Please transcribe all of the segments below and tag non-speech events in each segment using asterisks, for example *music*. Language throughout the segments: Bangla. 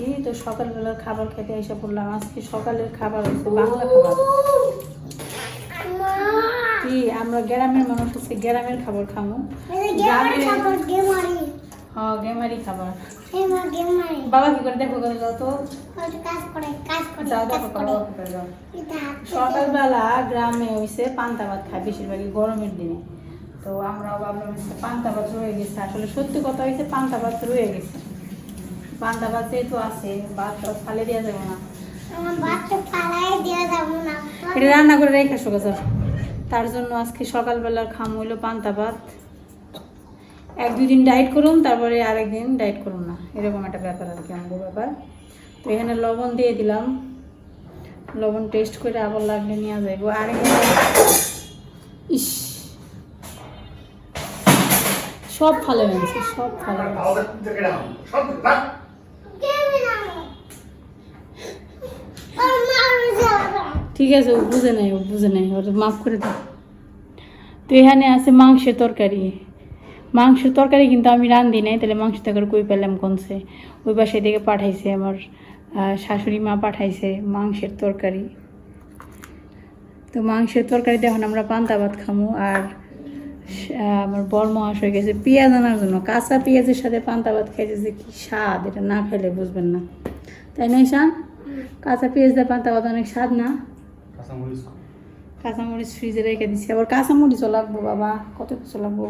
আসছি তো সকালবেলার খাবার খেতে এসে পড়লাম আজকে সকালের খাবার হচ্ছে বাংলা খাবার। কি আমরা গ্রামের মানুষ হচ্ছে গ্রামের খাবার খাব। হ্যাঁ গেমারি খাবার। বাবা কি করে দেখো যাও তো। সকালবেলা গ্রামে পান্তা ভাত খায় বেশিরভাগই গরমের দিনে। তো আমরা ভাবলাম পান্তা ভাত রয়ে গেছে। আসলে সত্যি কথা হয়েছে পান্তা ভাত রয়ে গেছে। পান্তা ভাত যেহেতু আছে ভাত তো ফালে দেওয়া যাবে না। এটা রান্না করে রেখে আসো গাছ তার জন্য আজকে সকালবেলার খাম হইল পান্তা ভাত। এক দুই দিন ডায়েট করুন তারপরে আরেকদিন ডায়েট করুন না। এরকম একটা ব্যাপার আর কি আমাদের ব্যাপার। তো এখানে লবণ দিয়ে দিলাম। লবণ টেস্ট করে আবার লাগলে নিয়ে যাইব আর ইস। সব ভালো হয়েছে সব ভালো হয়েছে। ঠিক আছে ও বুঝে নাই ও বুঝে নাই ওর মাফ করে দাও। তো এখানে আছে মাংসের তরকারি। মাংসের তরকারি কিন্তু আমি রান্ধি নাই তাহলে মাংস তরকারি কই পেলাম কোনছে ওই পাশে থেকে পাঠাইছে আমার শাশুড়ি মা পাঠাইছে মাংসের তরকারি। তো মাংসের তরকারিতে এখন আমরা পান্তা ভাত খামু আর আমার বর মহাশ হয়ে গেছে পেঁয়াজ আনার জন্য। কাঁচা পেঁয়াজের সাথে পান্তা ভাত খাইছে যে কি স্বাদ এটা না খেলে বুঝবেন না। তাই না ঈশান? কাঁচা পেঁয়াজ দিয়ে পান্তা ভাত অনেক স্বাদ না? কাঁচামরিচ। ফ্রিজে রেখে দিচ্ছি আবার কাঁচামরিচও লাগবো বাবা। কত কিছু লাগবো।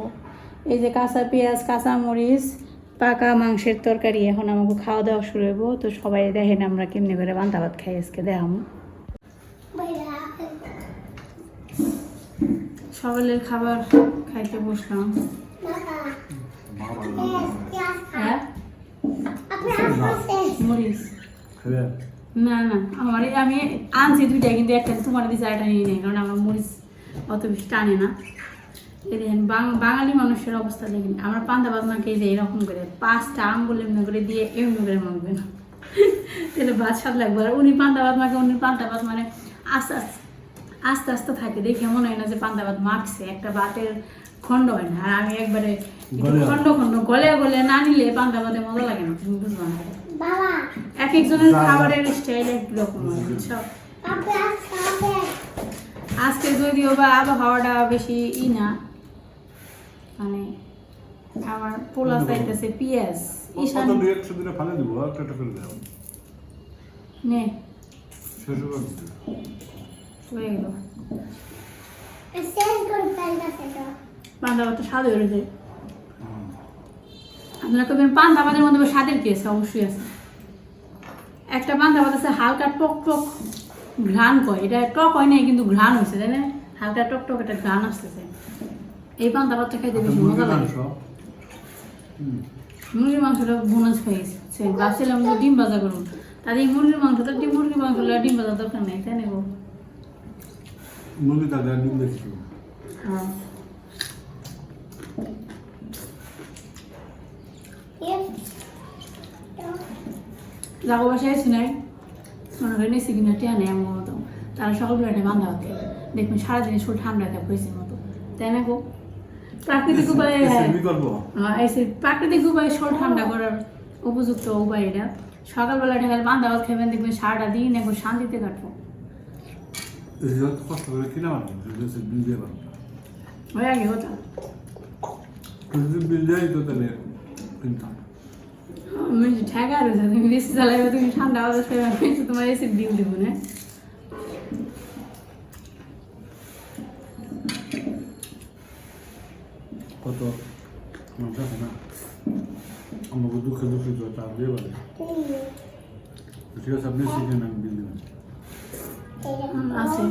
এই যে কাঁচা পেঁয়াজ কাঁচামরিচ পাকা মাংসের তরকারি এখন আমাকে খাওয়া দাওয়া শুরু হইব। তো সবাই দেখেন আমরা কেমনি করে পান্তা ভাত খাই আজকে দেখাম। সকালের খাবার খাইতে বসলাম। হ্যাঁ? মরিচ। না না আমার এই- আমি আনছি দুইটা কিন্তু একটা তোমার আরেকটা নিয়ে নেই কারণ আমার মরিচ অত বেশি টানে না। এই দেখেন বাঙালি মানুষের অবস্থা দেখেন আমরা পান্তা মাকে যে এরকম করে পাঁচটা আঙ্গুল এমনি করে দিয়ে এমনি করে মাখবেন তাহলে *laughs* ভাত স্বাদ লাগবে আর উনি পান্তা ভাত মাখে উনি পান্তা ভাত মানে আস্তে আস্তে আস্তে আস্তে থাকে দেখে মনে হয় না যে পান্তা ভাত মাখছে একটা ভাতের খণ্ড হয় না। আর আমি একবারে খণ্ড খণ্ড গলে গলে না নিলে পান্তা ভাতে মজা লাগে না তুমি বুঝবা না। এক একজনের খাবারের স্টাইল এক বুঝছ? আজকে যদিও বা আবহাওয়াটা বেশি ই না মানে আমার পোলা চাইতেছে পিঁয়াজ ঈশান। কত দুই একশো দিনে ফালে দিব একটা একটা করে দাও। নে। শেষ হয়ে গেল। ভাত স্বাদ হয়ে যায়। আপনারা কবেন পান্তা ভাতের মধ্যে স্বাদের কি আছে? অবশ্যই আছে। একটা পান্তা ভাত আছে হালকা টক টক ঘ্রাণ কয়। এটা টক হয় নাই কিন্তু ঘ্রাণ হয়েছে তাই না? হালকা টক টক একটা ঘ্রাণ আসতেছে। এই পান্তা ভাতটা খাইতে বেশি মজা লাগে। মুরগির মাংসটা বোনাস খাইছে ভাবছিলাম যে ডিম ভাজা করুন তাদের মুরগির মাংসটা ডিম মুরগির মাংস ডিম ভাজা দরকার নেই তাই নেব মুরগি তাদের ডিম দেখছি হ্যাঁ। বাসায় এসে নাই মনে কিনা টিয়া নেই আমার মতো তারা সকালবেলা বান্ধা হতে দেখবেন সারাদিন শরীর ঠান্ডা হয়েছে মতো তাই না গো প্রাকৃতিক উপায়ে এসে প্রাকৃতিক উপায়ে শরীর ঠান্ডা করার উপযুক্ত উপায় এটা সকালবেলা ঢাকাল বান্ধা ভাত খাবেন দেখবেন সারাটা দিন একবার শান্তিতে কাটবো কষ্ট করে কিনা বিল দিয়ে বানাবো ওই আগে হতো বিল দেয় তো তাহলে কিনতাম আমি ঠেকা রয়েছে তুমি বেশি চালাইবে তুমি ঠান্ডা বাতাস খাবে আমি তো তোমার এসে ডিউ দিব না কত মানুষ আছে না আমাকে দুঃখে দুঃখে তো চাপ দিয়ে বলে ঠিক আছে আপনি শিখেন আমি বিল দেবেন আছে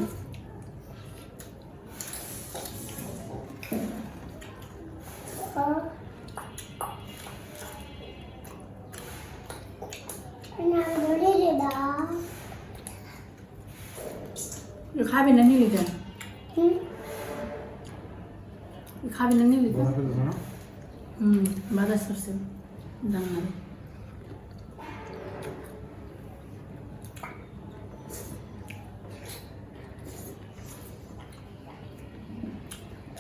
খাবি না নিলি কেন খাবি না নিলি করে হুম বাজার সরছে জানলাম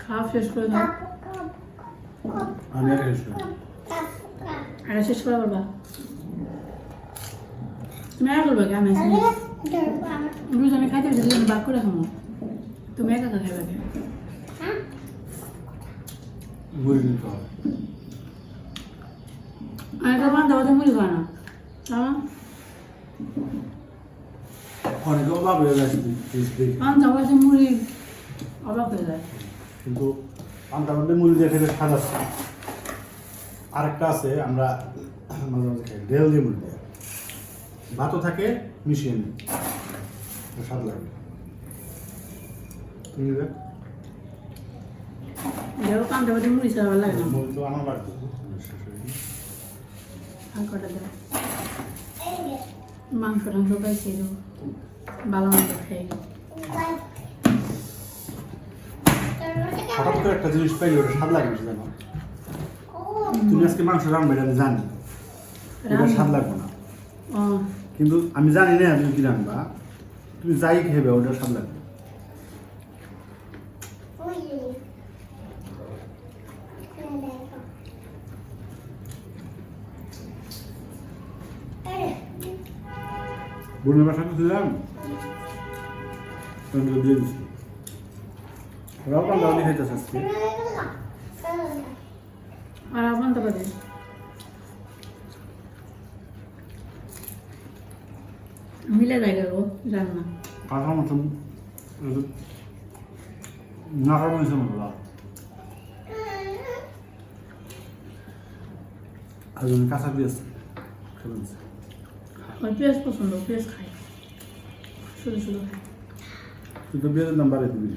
খাওয়া শেষ করে দাও। আমি আর এসে এটা শেষ করে বলবা তুমি করবে আমি আছি। দুজনে খাইতে পারছি দুজনে বাক করে খামো। তুমি একা একা খাইবে নিতে হবে। আর একটা পান্তা ভাতে মুড়ি খায় না। তারা অনেকে অভাব হয়ে গেছে পান্তা মুড়ি অবাক হয়ে যায়। কিন্তু পান্তা ভাতে মুড়ি দিয়ে খেতে স্বাদ আছে। আরেকটা আছে আমরা ডেল দিয়ে মুড়ি দিয়ে। ভাতও থাকে মিশিয়ে নিই স্বাদ লাগে। তুমি দেখ মুড়ি ভালো লাগে না। তো আমার বাড়িতে। শেষ গেছে। আর কটা দেয় মাংস টাংস পাইছি ভালো মতো খাই। হঠাৎ করে একটা জিনিস পাইলে ওটা স্বাদ লাগে না জানো তুমি আজকে মাংস রান্না আমি জানি। ওটা স্বাদ লাগবে না। কিন্তু আমি জানি না তুমি কি রান্না। তুমি যাই খেবে ওটা স্বাদ লাগবে। বোনের বাসাতে ছিলাম। আমি তো দিয়ে দিচ্ছি ভাতি খাইতেছে আজকে। আর পান্তা ভাতে মিলে যায় গো জানো না। কাঁচা মতো নাকার মতো মতো আর কাঁচা পেঁয়াজ খেলেন আমার পেঁয়াজ পছন্দ পেঁয়াজ খাই। শুধু শুধু খাই। তুই তো পেঁয়াজের দাম বাড়াই দিবি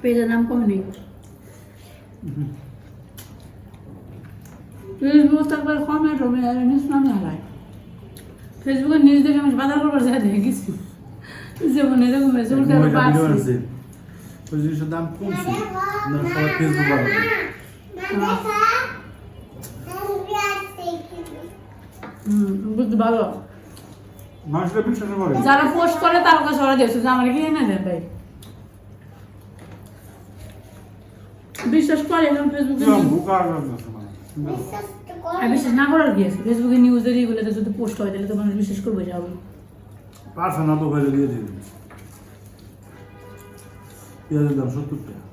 পেঁয়াজের নাম কমে নেই। ফেসবুক একবার কমেন্ট হবে আর নিউজ নামে হারায়। ফেসবুকে নিউজ দেখে আমি বাজার করবার যায় দেখেছি যেমন এরকম হয়েছে উল্টো আরও বাড়ছে ওই জিনিসের দাম কমছে। না সবাই ফেসবুক বাড়াবে হুম বুঝতে ভালো মানুষরা বিশ্বাস করে। যারা পোস্ট করে তার কাছে ওরা দিয়েছে যে আমার কিনে না দেন ভাই। বিশ্বাস করে এখন ফেসবুকে বুকা আর বিশ্বাস না করার কি আছে? ফেসবুকে নিউজ দিয়ে এগুলো যদি পোস্ট হয়, তাহলে তো মানুষ বিশ্বাস করবে যাবে নব্বই করে দিয়ে দিন। পেঁয়াজের দাম সত্তর টাকা।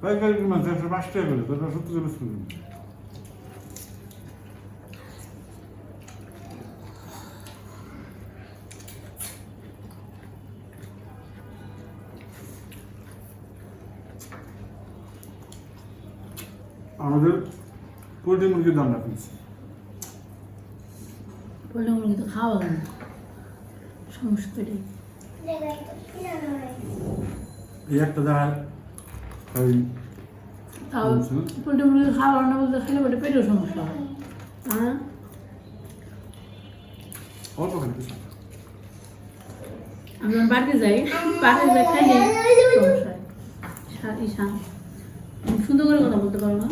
পাইকারি মাছ একশো পাঁচ টাকা করে তোর সত্তর টাকা আমাদের পোলট্রি মুরগির দাম রাখছি বললে মুরগি তো খাওয়া না। সমস্যা এই একটা দেখা ওই তাও। পোলট্রি মুরগি খাওয়া না বলতে খেলে বলে পেটেও সমস্যা হয়। হ্যাঁ অল্প খালি কিছু বাড়িতে যাই। বাড়িতে যাই খাইলে সমস্যা সা- সুন্দর করে কথা বলতে পারো না।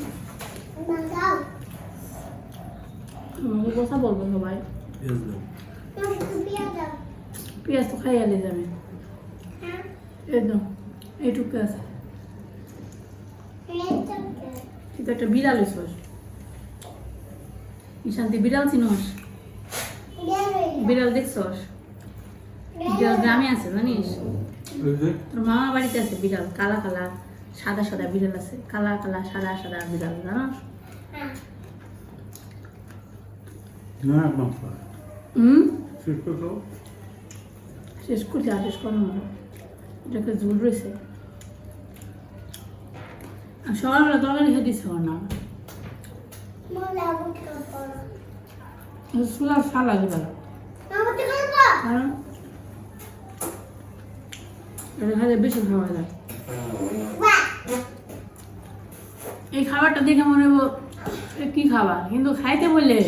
কথা বলব সবাই। পেঁয়াজ তো খাই আলে যাবে। একদম এইটুকু আছে। তুই একটা বিড়াল এসোস বিড়াল চিনোস? বিড়াল দেখছস বিড়াল গ্রামে আছে জানিস? তোর মামা বাড়িতে আছে বিড়াল কালা কালা সাদা সাদা বিড়াল আছে। কালা কালা সাদা সাদা বিড়াল জানোস? না একদম হুম শেষ করছ শেষ করছি আর শেষ করো না এটাকে ঝুল রয়েছে। আর সকালবেলা তরকারি খেতে ইচ্ছে করে না সুলার সাল লাগে ভালো কারণ এটা খাইলে বেশি খাওয়া যায়। এই খাবারটা দেখে মনে হব এ কি খাবার? কিন্তু খাইতে বললে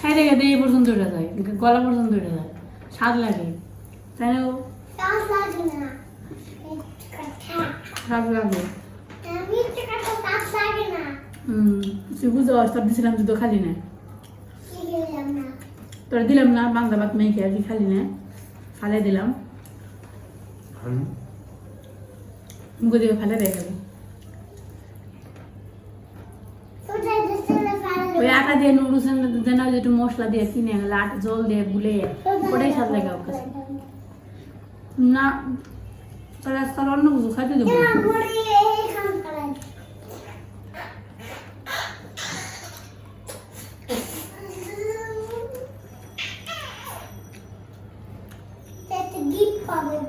খাইতে খেতে এই পর্যন্ত উঠে যায় গলা পর্যন্ত উঠে যায় স্বাদ লাগে। তাই না? স্বাদ লাগে। তুই বুঝতে দিছিলাম খালি না। তোর দিলাম না বাংলা ভাত মেখে আর কি খালি না। ফালে দিলাম। খালি মুখে দিয়ে ফালে রেখে গেল ওই আটা দিয়ে নুডলস দেন একটু মশলা দিয়ে কিনে লাট, জল দিয়ে গুলে, ওটাই স্বাদ লাগে ওর কাছে। না, তাহলে আজকাল অন্য কিছু খাইতে দেবো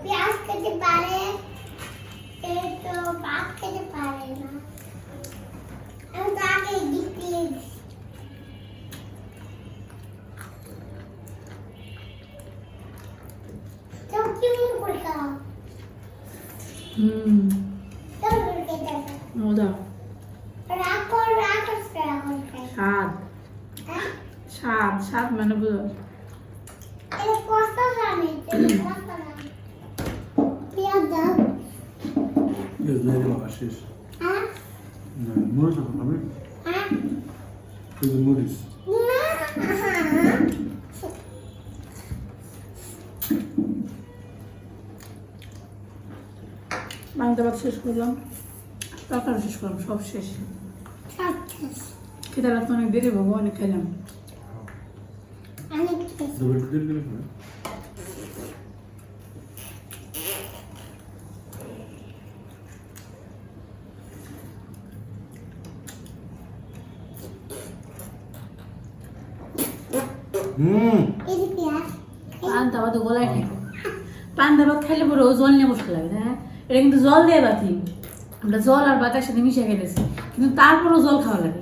পেঁয়াজ খেতে পারে এ তো ভাত খেতে পারে না আমি তাকে দিতে তো কি করে খাও হুম তো করে খেতে মজা রাখো রাখো রাখো স্বাদ হ্যাঁ স্বাদ স্বাদ মানে বুঝো এটা কষ্ট জানি এটা কষ্ট জানি পেঁয়াজ দাও পেঁয়াজ দিয়ে দিলাম, আর শেষ হ্যাঁ না, মরিচ এখন খাবে হ্যাঁ এই যে মরিচ না বাংলা ভাত শেষ করলাম তরকারি শেষ করলাম সব শেষ খেতে রাত অনেক দেরি হব অনেক খেলাম আমি খেয়েছি দুটো একটু দিয়ে দিলে হবে। হুম এই যে পেঁয়াজ পান্তা ভাত গলায় খাই পান্তা ভাত খাইলে পরে ও জল নিয়ে বসে লাগে হ্যাঁ এটা কিন্তু জল দিয়ে বাতি আমরা জল আর ভাত সাথে মিশে খেতেছি কিন্তু তারপরও জল খাওয়া লাগে।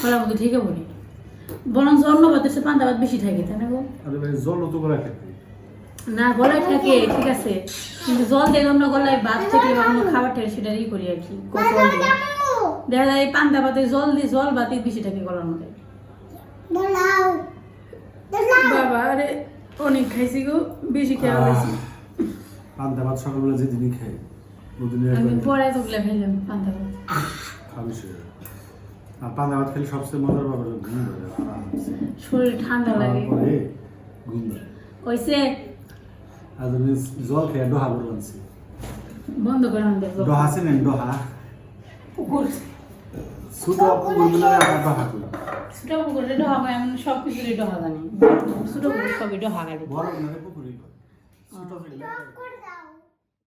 ফলার মধ্যে ঠিকই বলি বরং অন্য ভাতের সে পান্তা ভাত বেশি থাকে তাই না গো জল তো করে খেতে। না গলায় থাকে ঠিক আছে। কিন্তু জল দিয়ে আমরা গলায় ভাত থেকে বা কোনো খাবার থাকে সেটা ই করি আর কি জল দেখা যায় এই পান্তা ভাতে জল দিয়ে জল ভাতে বেশি থাকে গলার মধ্যে। বাবা আরে অনেক খাইছি গো বেশি খেয়ে ফেলেছি পান্তা ভাত সকালবেলা যেদিনই খাই। আমি পরে এতগুলো খাইলাম পান্তা ভাত। খাবি সে। আর পান্তা ভাত খেলে সবচেয়ে মজার ব্যাপার হলো ঘুম ধরে। শরীর ঠান্ডা লাগে। তারপরে ঘুম ধরে। ওইসে আর তুমি জল খেয়ে ডোহা করে বানছি বন্ধ করে ডোহা চিনেন ডোহা। পুকুর। ছোট পুকুর ডোহা করি। ছোট পুকুরে ডহা আমি সব কিছুরই ডহা জানি। ছোট পুকুর সবই ডহা গাড়ি বড় মানে পুকুরই ছোট